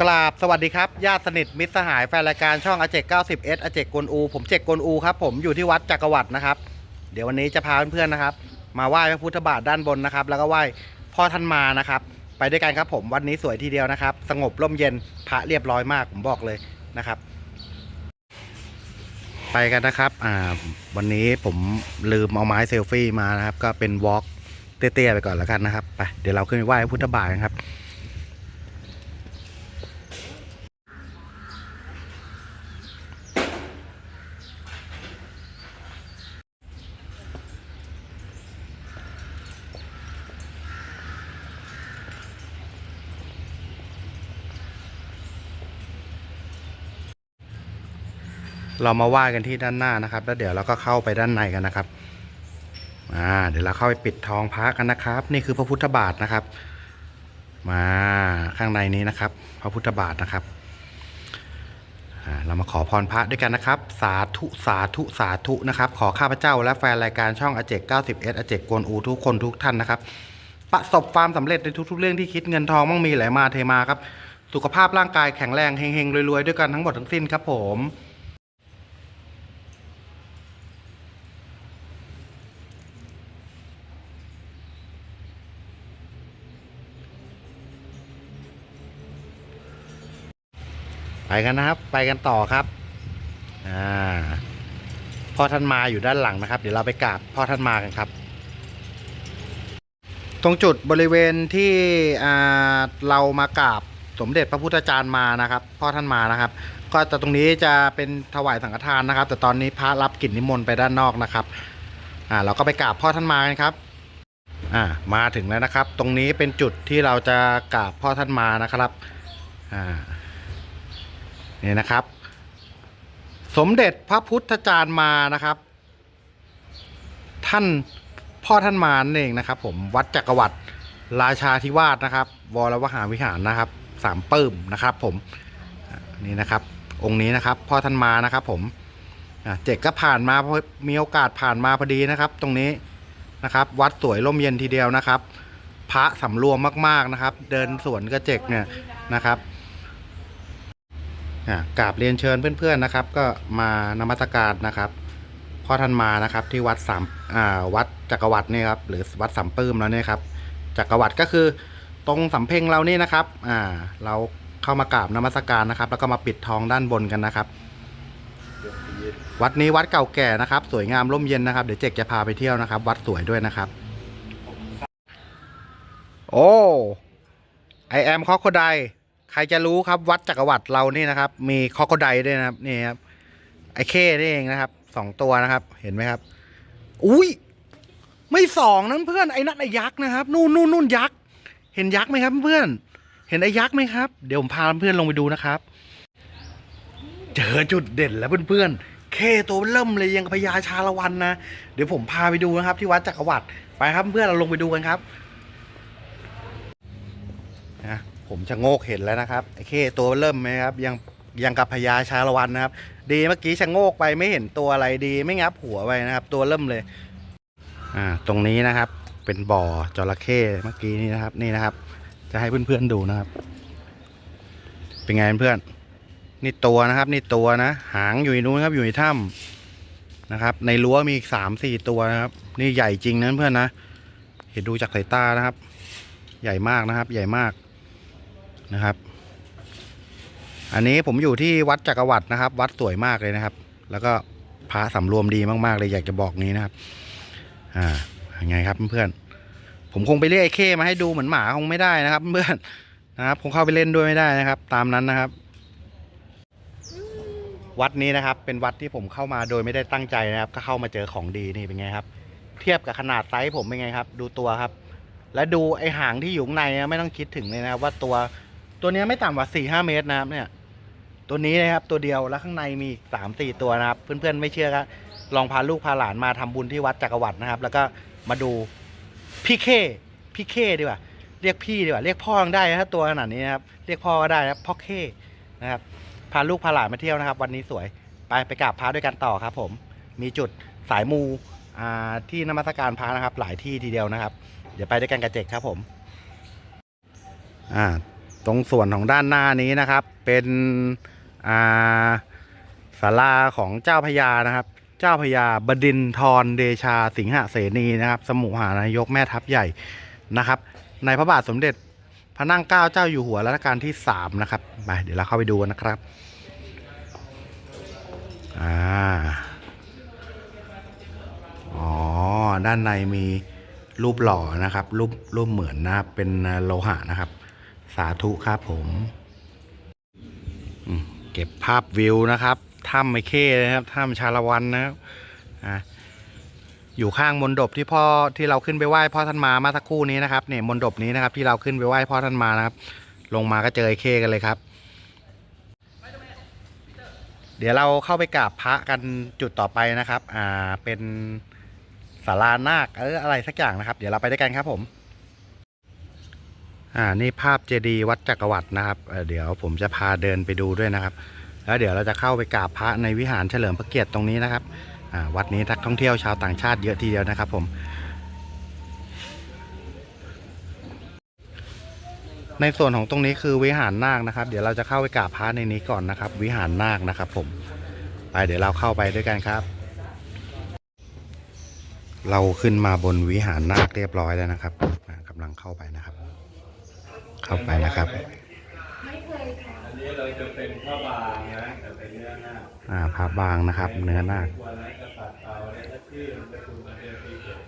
กราบสวัสดีครับญาติสนิทมิตรสหายแฟนรายการช่องอาเจก90 s อาเจกกวนอู ผมเจกกวนอูครับผมอยู่ที่วัดจักรวรรดินะครับ เดี๋ยววันนี้จะพาเพื่อนๆนะครับ มาไหว้พระพุทธบาทด้านบนนะครับ แล้วก็ไหว้พ่อท่านมานะครับ ไปด้วยกันครับผมวันนี้สวยทีเดียวนะครับ สงบร่มเย็นพระเรียบร้อยมากผมบอกเลยนะครับ ไปกันนะครับอ่าวันนี้ผมลืมเอาไม้เซลฟี่มานะครับ ก็เป็นวอล์กเตี้ยๆไปก่อนแล้วกันนะครับไปเดี๋ยวเราขึ้นไปไหว้พระพุทธบาทกันครับ เรามาไหว้กันที่ด้านหน้านะครับ แล้วเดี๋ยวเราก็เข้าไปด้านในกันนะครับอ่าเดี๋ยวเราเข้าไปปิดทองพระกันนะครับ นี่คือพระพุทธบาทนะครับ มาข้างในนี้นะครับ พระพุทธบาทนะครับอ่าเรามาขอพรพระด้วยกันนะครับ สาธุสาธุสาธุนะครับ ขอข้าพเจ้าและแฟนรายการช่องอเจก90 อเจกกวนอูทุกคนทุกท่านนะครับ ประสบความสำเร็จในทุก ๆ เรื่องที่คิดเงินทองมั่งมีไหลมาเทมาครับ สุขภาพร่างกายแข็งแรงเฮงๆรวยๆด้วยกันทั้งหมดทั้งสิ้นครับผม ไปกันนะครับ ไปกันต่อครับอ่าพ่อท่านมาอยู่ด้านหลังนะครับ เดี๋ยวเราไปกราบพ่อท่านมากันครับ ตรงจุดบริเวณที่อ่าเรามากราบสมเด็จพระพุทธจารย์มานะครับ พ่อท่านมานะครับ ก็จะตรงนี้จะเป็นถวายสังฆทานนะครับ แต่ตอนนี้พระรับกิจนิมนต์ไปด้านนอกนะครับอ่าเราก็ไปกราบพ่อท่านมากันครับอ่ามาถึงแล้วนะครับ ตรงนี้เป็นจุดที่เราจะกราบพ่อท่านมานะครับอ่า นี่นะครับ สมเด็จพระพุทธจารย์มานะครับ ท่านพ่อท่านมานเองนะครับ ผมวัดจักรวรรดิราชาธิวาสนะครับ วรวหาวิหารนะครับสามเปื้มนะครับ ผมนี่นะครับ องค์นี้นะครับพ่อท่านมานะครับ ผมเจกก็ผ่านมาเพราะมีโอกาสผ่านมาพอดีนะครับ ตรงนี้นะครับ วัดสวยร่มเย็นทีเดียวนะครับ พระสำรวมมากๆนะครับ เดินสวนกระเจกเนี่ยนะครับ กราบเรียนเชิญเพื่อนๆนะครับ ก็มานมัสการนะครับพ่อท่านมานะครับที่วัดสามวัดจักรวรรดิเนี่ยครับหรือวัดสามปื้มแล้วเนี่ยครับจักรวรรดิก็คือตรงสำเพ็งเรานี่นะครับอ่าเราเข้ามากราบนมัสการนะครับ แล้วก็มาปิดทองด้านบนกันนะครับ วัดนี้วัดเก่าแก่นะครับ สวยงามร่มเย็นนะครับเดี๋ยวเจกจะพาไปเที่ยวนะครับ วัดสวยด้วยนะครับ โอ้ไอแอมคอโคไดใครจะรู้ครับวัดจักรวรรดิเรานี่นะครับ มีคอโคไดด้วยนะครับนี่ครับไอเคนี่เองนะครับสองตัวนะครับ เห็นไหมครับ อุ้ยไม่สองนะเพื่อนไอ้นั่นไอ้ยักษ์นะครับ นู่นนู่นนู่นยักษ์เห็นยักษ์ไหมครับเพื่อน เห็นไอ้ยักษ์ไหมครับ เดี๋ยวผมพาเพื่อนลงไปดูนะครับ เจอจุดเด่นแล้วเพื่อนๆเคตัวเริ่มเลยยังพญาชาละวันนะเดี๋ยวผมพาไปดูนะครับ ที่วัดจักรวรรดิไปครับเพื่อนเราลงไปดูกันครับ นะ ผมชะโงกเห็นแล้วนะครับไอ้เข้ตัวเริ่มไหมครับ ยังยังกับพญาชาละวันนะครับ ดีเมื่อกี้ชะโงกไปไม่เห็นตัวอะไรดี ไม่งับหัวไปนะครับ ตัวเริ่มเลย อ่า ตรงนี้นะครับ เป็นบ่อจระเข้เมื่อกี้นี้นะครับ นี่นะครับ จะให้เพื่อนๆดูนะครับ เป็นไงเพื่อนนี่ตัวนะครับ นี่ตัวนะ หางอยู่ในนู้นครับ อยู่ในถ้ำนะครับ ในรั้วมีอีกสามสี่ตัวนะครับ นี่ใหญ่จริงนะเพื่อนนะ เห็นดูจากสายตานะครับ ใหญ่มากนะครับ ใหญ่มาก นะครับ อันนี้ผมอยู่ที่วัดจักรวรรดินะครับ วัดสวยมากเลยนะครับ แล้วก็พระสำรวมดีมากๆเลยอยากจะบอกนี้นะครับ อ่ายังไงครับเพื่อนๆผมคงไปเรียกไอ้เข้มาให้ดูเหมือนหมาคงไม่ได้นะครับ เพื่อนนะครับคงเข้าไปเล่นด้วยไม่ได้นะครับ ตามนั้นนะครับ วัดนี้นะครับ เป็นวัดที่ผมเข้ามาโดยไม่ได้ตั้งใจนะครับ ก็เข้ามาเจอของดีนี่เป็นไงครับ เทียบกับขนาดไซส์ผมเป็นไงครับ ดูตัวครับ และดูไอหางที่อยู่ข้างในนะไม่ต้องคิดถึงเลยนะครับว่าตัว ตัวนี้ไม่ต่ำกว่าสี่ห้าเมตรนะครับเนี่ย ตัวนี้นะครับตัวเดียวแล้วข้างในมีอีกสามสี่ตัวนะครับ เพื่อนๆไม่เชื่อก็ลองพาลูกพาหลานมาทำบุญที่วัดจักรวรรดินะครับ แล้วก็มาดูพี่เคพี่เคดีกว่าเรียกพี่ดีกว่าเรียกพ่อยังได้ถ้าตัวขนาดนี้นะครับเรียกพ่อก็ได้นะพ่อเคนะครับพาลูกพาหลานมาเที่ยวนะครับ วันนี้สวยไปไปกราบพระด้วยกันต่อครับ ผมมีจุดสายมูที่นมัสการพระนะครับ หลายที่ทีเดียวนะครับ เดี๋ยวไปด้วยกันกับเจกครับผมอ่า ตรงส่วนของด้านหน้านี้นะครับ เป็นอ่าศาลาของเจ้าพญานะครับ เจ้าพญาบดินทรเดชาสิงหเสนีนะครับ สมุหานายกแม่ทัพใหญ่นะครับ ในพระบาทสมเด็จพระนั่งเกล้าเจ้าอยู่หัวรัชกาลที่สามนะครับไปเดี๋ยวเราเข้าไปดูนนะครับอ่าอ๋อ ด้านในมีรูปหล่อนะครับ รูปรูปเหมือนนะครับเป็นโลหะนะครับ สาธุครับผมเก็บภาพวิวนะครับถ้ำไมเข้นะครับถ้ำชาละวันนะครับอะอยู่ข้างมณฑปที่พ่อที่เราขึ้นไปไหว้พ่อท่านมาเมาสักครู่นี้นะครับเนี่ยมณฑปนี้นะครับ ที่เราขึ้นไปไหว้พ่อท่านมานะครับ ลงมาก็เจอไอ้เข้กันเลยครับ เดี๋ยวเราเข้าไปกราบพระกันจุดต่อไปนะครับ อ่าเป็นศาลานาคเอออะไรสักอย่างนะครับ เดี๋ยวเราไปด้วยกันครับผม อ่านี่ภาพเจดีย์วัดจักรวรรดินะครับเเดี๋ยวผมจะพาเดินไปดูด้วยนะครับ แล้วเดี๋ยวเราจะเข้าไปกราบพระในวิหารเฉลิมพระเกียรติตรงนี้นะครับอ่าวัดนี้นักท่องเที่ยวชาวต่างชาติเยอะทีเดียวนะครับผม ในส่วนของตรงนี้คือวิหารนาคนะครับ เดี๋ยวเราจะเข้าไปกราบพระในนี้ก่อนนะครับ วิหารนาคนะครับ ผมไปเดี๋ยวเราเข้าไปด้วยกันครับ เราขึ้นมาบนวิหารนาคเรียบร้อยแล้วนะครับอ่ากำลังเข้าไปนะครับ เข้าไปนะครับอันนี้เราจะเป็นผ้าบางนะแต่เป็นเนื้อหน้าอ่าพระบางนะครับ เนื้อนาคควรแล้วจะปัดเตาแล้วก็ชื่อมันจะคุณมาเดือนปีเกิด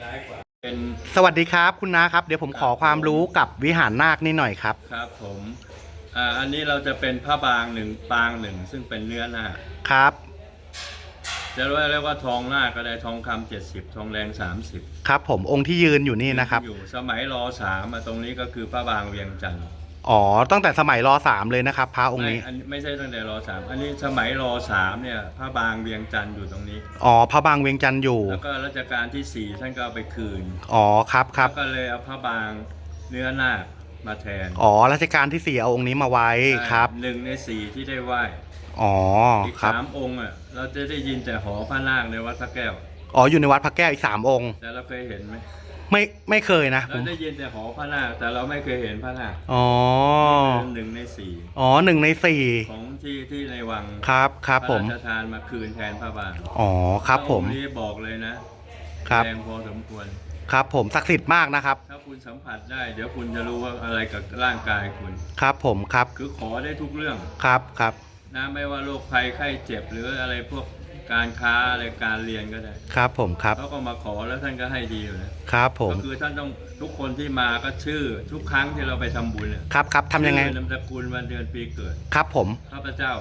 ซ้ายกว่าเป็นสวัสดีครับคุณนาครับ เดี๋ยวผมขอความรู้กับวิหารนาคนี่หน่อยครับ ครับผมอ่าอันนี้เราจะเป็นผ้าบางหนึ่งปางหนึ่งซึ่งเป็นเนื้อหน้าครับ จะเรียกว่าเรียกว่าทองหน้าก็ได้ทองคำเจ็ดสิบทองแดงสามสิบครับ ผมองค์ที่ยืนอยู่นี่นะครับ อยู่สมัยรอสามมาตรงนี้ก็คือผ้าบางเวียงจันทร์อ๋อ ตั้งแต่สมัยรสามเลยนะครับพระองค์นี้ไม่อันไม่ใช่ตั้งแต่รอสามอันนี้สมัยรอสามเนี่ยผ้าบางเวียงจันทร์อยู่ตรงนี้ อ๋อพระบางเวียงจันทร์อยู่ แล้วก็รัชกาลที่สี่ท่านก็เอาไปคืน อ๋อครับครับ แล้วก็เลยเอาผ้าบางเนื้อนาค มาแทนอ๋อรัชกาลที่สี่เอาองค์นี้มาไว้ครับ หนึ่งในสี่ที่ได้ไหว้อ๋ออีกครับ สามองค์อะเราจะได้ยินแต่หอพระนางในวัดพระแก้ว อ๋ออยู่ในวัดพระแก้วอีกสามองค์ แต่เราเคยเห็นไหมไม่ไม่เคยนะผเรามได้ยินแต่หอพระนางแต่เราไม่เคยเห็นพระนางอ๋อนี่คือหนึ่งในสี่อ๋อหนึ่งในสี่ของที่ที่ในวังครับครับพระผมราชทานมาคืนแทนพระบางอ๋อครับผมพะองค์นี้บอกเลยนะครับ แรงพอสมควร ครับผมศักดิ์สิทธิ์มากนะครับ ถ้าคุณสัมผัสได้ เดี๋ยวคุณจะรู้ว่าอะไรกับร่างกายคุณ ครับผมครับคือขอได้ทุกเรื่องครับครับนะไม่ว่าโรคภัยไข้เจ็บหรืออะไรพวกการค้าอะไรการเรียนก็ได้ครับผมครับเขาก็มาขอแล้วท่านก็ให้ดีอยู่แล้วครับผมก็คือท่านต้องทุกคนที่มาก็ชื่อทุกครั้งที่เราไปทำบุญเนี่ยครับครับทำยังไงชื่อนามสกุลวันเดือนปีเกิด ครับผมข้าพเจ้า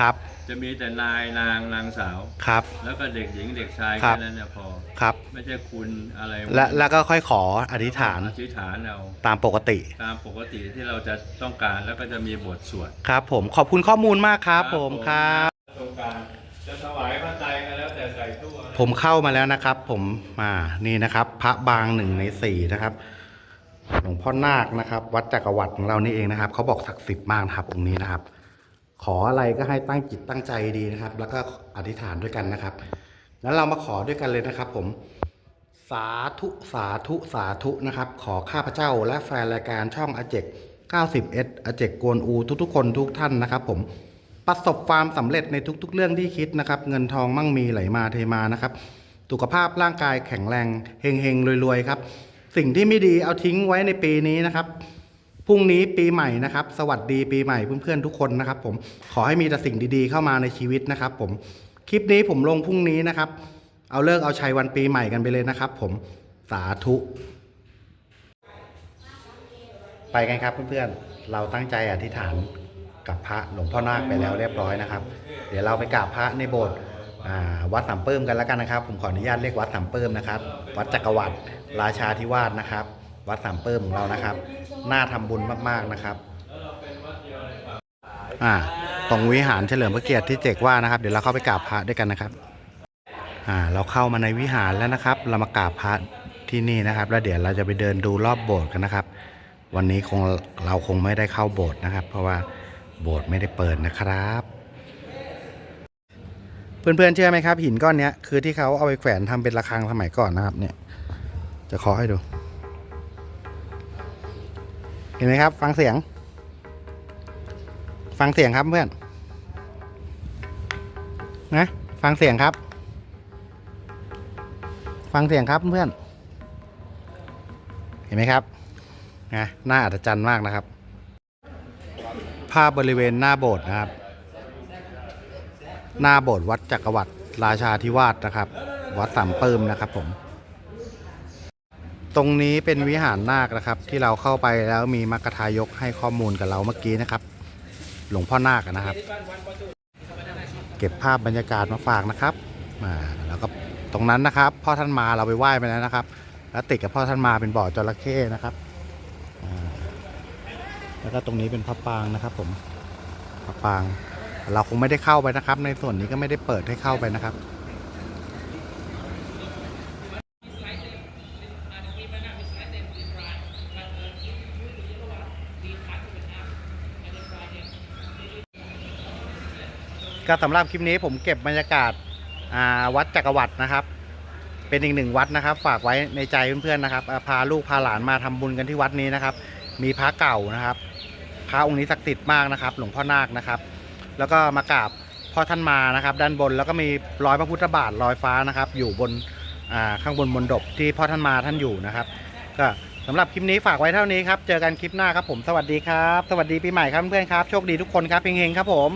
ครับ จะมีแต่นายนางนางสาว ครับ แล้วก็เด็กหญิงเด็กชายครัแค่บนั้นเนี่ยพอ ครับ ไม่ใช่คุณอะไรและแล้วก็ค่อยขออธิษฐานอธิษฐานเอาตามปกติตามปกติที่เราจะต้องการแล้วก็จะมีบทสวดครับ ผมขอบคุณข้อมูลมากครับผมครับ ต้องการจะถวายพระไตรก็แล้วแต่ใส่ตู้อะไร ผมเข้ามาแล้วนะครับ ผมมานี่นะครับ พระบางหนึ่งในสี่นะครับหลวงพ่อนาคนะครับ วัดจักรวรรดิของเรานี่เองนะครับเขาบอกศักดิ์สิทธิ์มากนะครับองค์นี้นะครับ ขออะไรก็ให้ตั้งจิตตั้งใจดีนะครับ แล้วก็อธิษฐานด้วยกันนะครับงั้นเรามาขอด้วยกันเลยนะครับ ผมสาธุสาธุสาธุนะครับ ขอข้าพเจ้าและแฟนรายการช่องอเจก90 s อเจกกวนอูทุกๆคนทุกท่านนะครับ ผมประสบความสำเร็จในทุก ๆ เรื่องที่คิดนะครับ เงินทองมั่งมีไหลมาเทมานะครับสุขภาพร่างกายแข็งแรงเฮงเฮงๆรวยๆครับ สิ่งที่ไม่ดีเอาทิ้งไว้ในปีนี้นะครับ พรุ่งนี้ปีใหม่นะครับ สวัสดีปีใหม่เพื่อนๆทุกคนนะครับ ผมขอให้มีแต่สิ่งดีๆเข้ามาในชีวิตนะครับ ผมคลิปนี้ผมลงพรุ่งนี้นะครับ เอาเลิกเอาชัยวันปีใหม่กันไปเลยนะครับ ผมสาธุ ไปกันครับเพื่อนๆเราตั้งใจอธิษฐานกับพระหลวงพ่อนาคไปแล้วเรียบร้อยนะครับ เดี๋ยวเราไปกราบพระในโบสถ์วัดสามเปิมกันแล้วกันนะครับ ผมขออนุญาตเรียกวัดสามเปิมนะครับ วัดจักรวรรดิราชาธิวาสนะครับ วัดสามเปิมของเรานะครับ น่าทำบุญมากๆนะครับ อ่า ตรงวิหารเฉลิมพระเกียรติที่เจกว่านะครับ เดี๋ยวเราเข้าไปกราบพระด้วยกันนะครับ อ่า เราเข้ามาในวิหารแล้วนะครับ เรามากราบพระที่นี่นะครับ แล้วเดี๋ยวเราจะไปเดินดูรอบโบสถ์กันนะครับ วันนี้คงเราคงไม่ได้เข้าโบสถ์นะครับ เพราะว่าโบสถ์ไม่ได้เปิดนะครับเพื่อนๆเชื่อไหมครับ หินก้อนนี้คือที่เขาเอาไปแขวนทำเป็นระฆังสมัยก่อนนะครับ เนี่ย จะเคาะให้ดู ห็นไหมครับ ฟังเสียง ฟังเสียงครับเพื่อน นะ ฟังเสียงครับ ฟังเสียงครับเพื่อน เห็นไหมครับนะน่าอัศจรรย์มากนะครับ ภาพบริเวณหน้าโบสถ์นะครับ หน้าโบสถ์วัดจักรวรรดิราชาธิวาสนะครับ วัดสามเปิมนะครับผม ตรงนี้เป็นวิหารนาคนะครับ ที่เราเข้าไปแล้วมีมัคคทายกให้ข้อมูลกับเราเมื่อกี้นะครับ หลวงพ่อนาคนะครับ เก็บภาพบรรยากาศมาฝากนะครับมาแล้วก็ตรงนั้นนะครับ พ่อท่านมาเราไปไหว้ไปแล้วนะครับ แล้วติดกับพ่อท่านมาเป็นบ่อจระเข้นะครับแล้วก็ตรงนี้เป็นพระปางนะครับ ผมพระปาง เราคงไม่ได้เข้าไปนะครับ ในส่วนนี้ก็ไม่ได้เปิดให้เข้าไปนะครับ ก็สำหรับคลิปนี้ผมเก็บบรรยากาศาวัดจักรวรรดินะครับ เป็นอีกหนึ่งวัดนะครับ ฝากไว้ในใจเพื่อนๆนะครับ พาลูกพาหลานมาทำบุญกันที่วัดนี้นะครับ มีพระเก่านะครับ พระองค์นี้ศักดิ์สิทธิ์มากนะครับ หลวงพ่อนาคนะครับ แล้วก็มากราบพ่อท่านมานะครับ ด้านบนแล้วก็มีรอยพระพุทธบาทลอยฟ้านะครับ อยู่บนข้างบนบนดบที่พ่อท่านมาท่านอยู่นะครับ ก็สำหรับคลิปนี้ฝากไว้เท่านี้ครับ เจอกันคลิปหน้าครับผม สวัสดีครับ สวัสดีปีใหม่ครับเพื่อนครับ โชคดีทุกคนครับเฮงๆครับผม